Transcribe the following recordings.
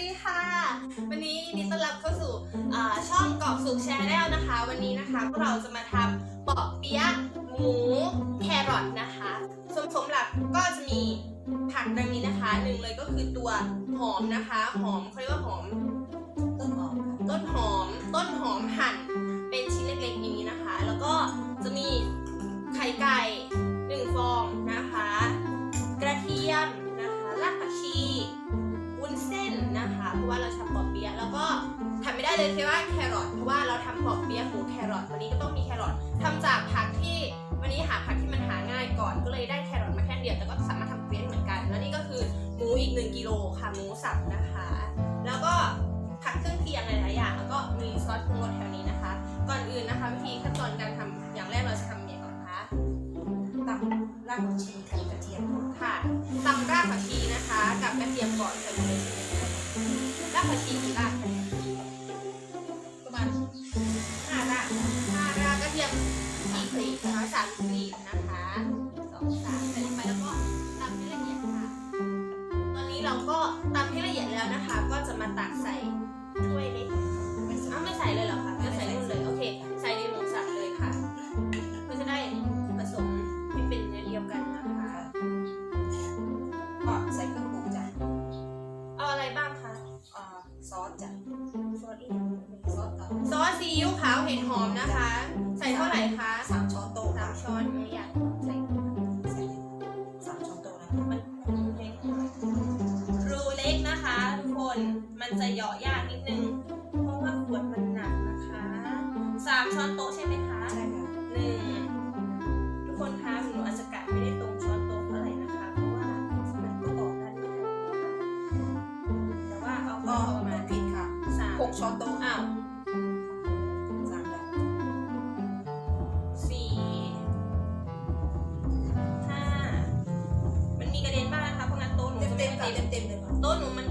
ดีค่ะ วันนี้ยินดีต้อนรับเข้าสู่ช่องกรอบสุขแชร์แนลนะคะ วันนี้นะคะพวกเราจะมาทำปอกเปี๊ยะหมูแครอทนะคะส่วนผสมหลักก็จะมีผักดังนี้นะคะหนึ่งเลยก็คือตัวหอมนะคะ หอมเขาเรียกว่าหอมต้นหอมต้นหอมต้นหอมหั่น โลค่ะหมูสับนะคะ แล้วก็ผักเครื่องเคียงหลายๆอย่าง แล้วก็มีซอสปรุงรสแถวนี้นะคะ ก่อนอื่นนะคะวิธีขั้นตอนการทำอย่างแรกเราจะทำยังไงก่อนคะตำรากผักชีกับกระเทียมก่อนค่ะตำรากผักชีนะคะ กับกระเทียมก่อนใส่ลงไปรากผักชีกี่ราก เห็ดหอมนะคะ ใส่เท่าไหร่คะสามช้อนโต๊ะสามช้อนไม่อยากใส่ใส่สามช้อนโต๊ะนะมันเล็กรูเล็กนะคะทุกคนมันจะเหยาะยากนิดนึง เพราะว่าขวดมันหนักนะคะสามช้อนโต๊ะใช่ไหมคะใช่ค่ะหนึ่งทุกคนคะหนูอาจจะกะไม่ได้ตรงช้อนโต๊ะเท่าไหร่นะคะ เพราะว่ามันก็ออกด้านนี้แต่ว่าเอาก็ก็ประมาณผิดค่ะสามหกช้อนโต๊ะ ต็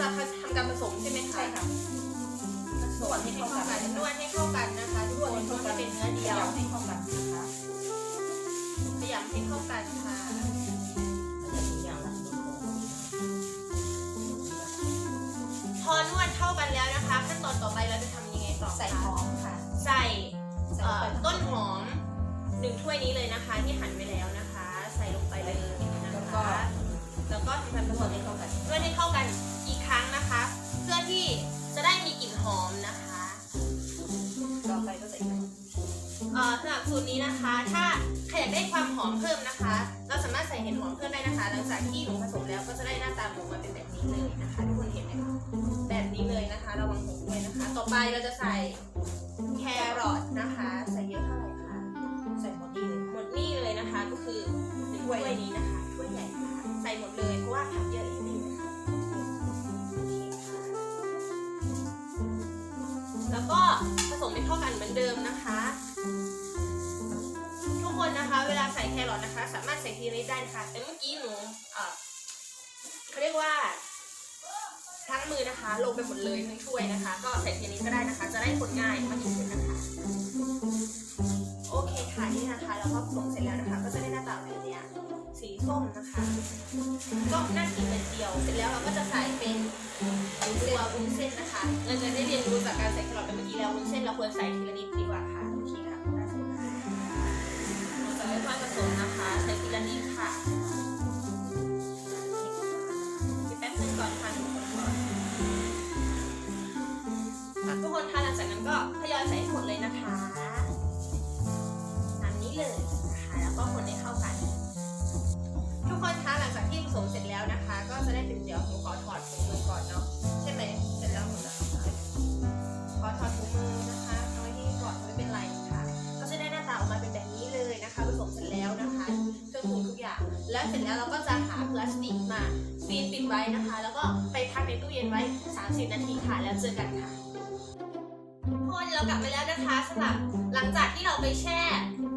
จากนี้เราจะทำการผสมใช่ไหมคะใช่ค่ะผสมให้เข้ากันนวดให้เข้ากันนะคะทุกคนเพราะมันเป็นเนื้อเดียวให้เข้ากันนะคะพยายามให้เข้ากันค่ะพอนวดเข้ากันแล้วนะคะขั้นตอนต่อไปเราจะทำยังไงต่อคะใส่หอมค่ะ ใส่ใส่เอ่ลงอไปต้นหอมหนึ่งถ้วยนี้เลยนะคะ ที่หั่นไว้แล้วนะคะ ใส่ลงไปเลยนะแล้วก็คะแล้วก็ทำการผสมให้เข้ากันนวดให้เข้ากัน อีกครั้งนะคะ เพื่อที่จะได้มีกลิ่นหอมนะคะต่อไปก็ใส่ไข่เอ่อสำหรับสูตรนี้นะคะ ถ้าใครอยากได้ความหอมเพิ่มนะคะ เราสามารถใส่เห็ดหอมเพิ่มได้นะคะ หลังจากที่หนูผสมแล้วก็จะได้หน้าตาหมูมาเป็นแบบนี้เลยนะคะทุกคนเห็นไหมคะแบบนี้เลยนะคะระวังหกด้วยนะคะ ต่อไปเราจะใส่แครอทนะคะ สได้นะคะ แต่เมื่อกี้หนูเออเขาเรียกว่าพลั้งมือนะคะ ลงไปหมดเลยทั้งถ้วยนะคะ ก็ใส่ทีนิดก็ได้นะคะ จะได้คนง่ายมากยิ่งขึ้นนะคะ โอเคค่ะนี่นะคะแล้วก็ผสมเสร็จแล้วนะคะ ก็จะได้หน้าตาแบบนี้สีส้มนะคะ ก็น่ากินเป็นเดียว เสร็จแล้วเราก็จะใส่เป็นตัววุ้นเส้นนะคะ เราจะได้เรียนรู้จากการใส่แครอทไปเมื่อกี้แล้ววุ้นเส้นเราควรใส่ทีละนิด ติกมาซีนปิดไว้นะคะ แล้วก็ไปพักในตู้เย็นไว้ 30 นาทีค่ะ แล้วเจอกันค่ะทุกคนเรากลับมาแล้วนะคะสำหรับหลังจากที่เราไปแช่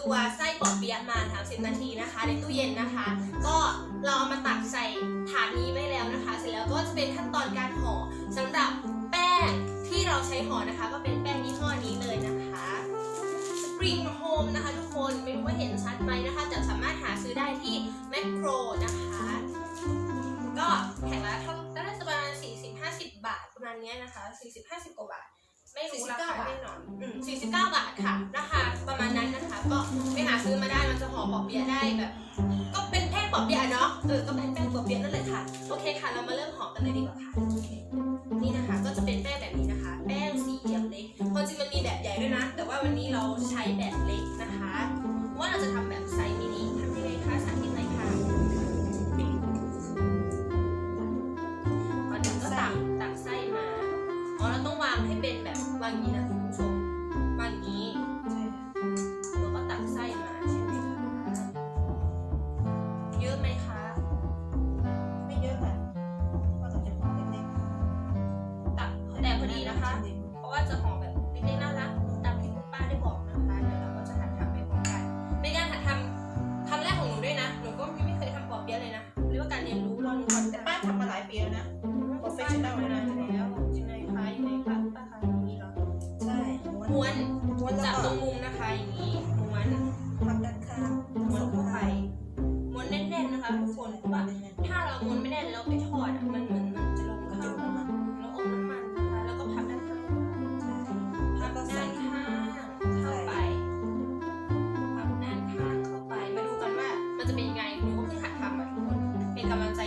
ตัวไส้ปอเปี๊ยะมา 30 นาทีนะคะ ในตู้เย็นนะคะ ก็เราเอามาตักใส่ถาดนี้ไว้แล้วนะคะ เสร็จแล้วก็จะเป็นขั้นตอนการห่อสำหรับแป้งที่เราใช้ห่อนะคะ ก็เป็นแป้งยี่ห้อนี้เลยนะคะ Spring Home นะคะ ทุกคนไม่รู้ว่าเห็นชัดไหมนะคะแต่สามารถหาซื้อได้ที่แมคโครนะคะ ก็แผงละเท่าน่าจะประมาณ40-50บาทประมาณเนี้ยนะคะ40-50กว่าบาท ไม่รู้ราคาแน่นอนอืม49 บาทค่ะราคาประมาณนั้นนะคะ ก็ไปหาซื้อมาได้มันจะห่อปอเปี๊ยะได้แบบ ก็เป็นแป้งปอเปี๊ยะเนาะเออก็เป็น อย่างนี้นะคุณผู้ชมวางอย่างนี้ใช่แล้วก็ตักไส้มาใช่ไหมคะเยอะไหมคะไม่เยอะค่ะก็ต้องจะพอเล็กตักๆแต่พอดีนะคะ เพราะว่าจะห่อแบบเล็กๆน่า อย่างนี้ม้วนพับด้านข้างม้วนเข้าไปม้วนแน่นๆนะคะทุกคนเพราะว่าถ้าเราม้วนไม่แน่นแล้วไปทอดอะมันเหมือนมันจะลงมันเข้าจุ่มมันแล้วอมน้ำมันนะคะแล้วก็พับด้านข้างใช่พับด้านข้างเข้าไปพับด้านข้างเข้าไป มาดูกันว่ามันจะเป็นยังไงหนูก็เพิ่งหัดทำอะทุกคนเป็นกำลังใจ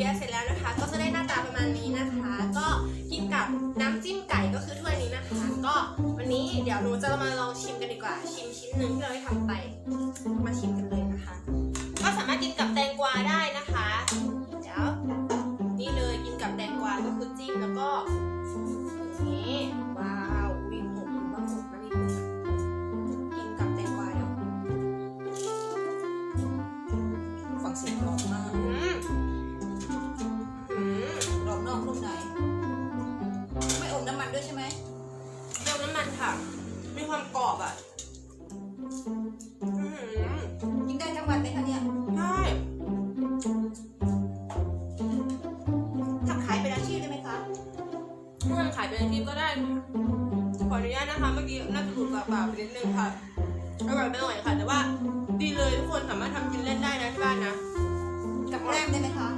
ปี๊ยะเสร็จแล้วนะคะ ก็จะได้หน้าตาประมาณนี้นะคะ ก็กินกับน้ำจิ้มไก่ก็คือถ้วยนี้นะคะ ก็วันนี้เดี๋ยวหนูจะมาลองชิมกันดีกว่า ชิมชิ้นหนึ่งที่เราได้ทำไป มาชิมกันเลยนะคะ ก็สามารถกินกับแต มื่อกี้น่าจะหลุดปากเปล่าไปนิดนึงค่ะอร่อยไปหน่อยค่ะ แต่ว่าดีเลยทุกคนสามารถทำกินเล่นได้นะที่บ้านนะกับแกล้มได้ไหมคะ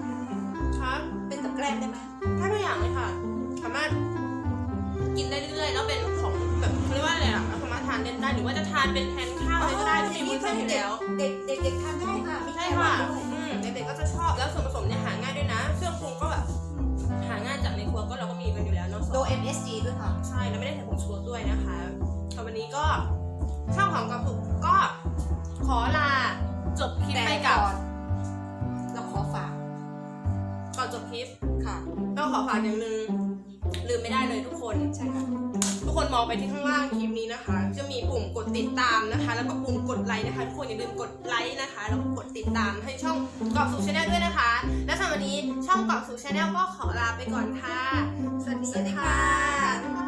ค่ะเป็นกับแกล้มได้ไหมถ้าทุกอย่างเลยค่ะ สามารถกินได้เรื่อยๆแล้วเป็นของแบบเขาเรียกว่าอะไรอะสามารถทานเล่นได้หรือว่าจะทานเป็นแทนข้าวอะไรก็ได้ที่มีวุ้นเส้นอยู่แล้ว เด็กเด็กเด็ก คลิปค่ะ ก็ขอฝากอย่างหนึ่งลืมไม่ได้เลยทุกคนใช่ค่ะทุกคนมองไปที่ข้างล่างคลิปนี้นะคะ จะมีปุ่มกดติดตามนะคะ แล้วก็ปุ่มกดไลค์นะคะทุกคนอย่าลืมกดไลค์นะคะแล้วก็กดติดตามให้ช่องกรอบสู่ชาแนลด้วยนะคะ และสำหรับวันนี้ช่องกรอบสู่ชาแนลก็ขอลาไปก่อนค่ะ สวัสดีสวัสดีค่ะค่ะบ๊ายบาย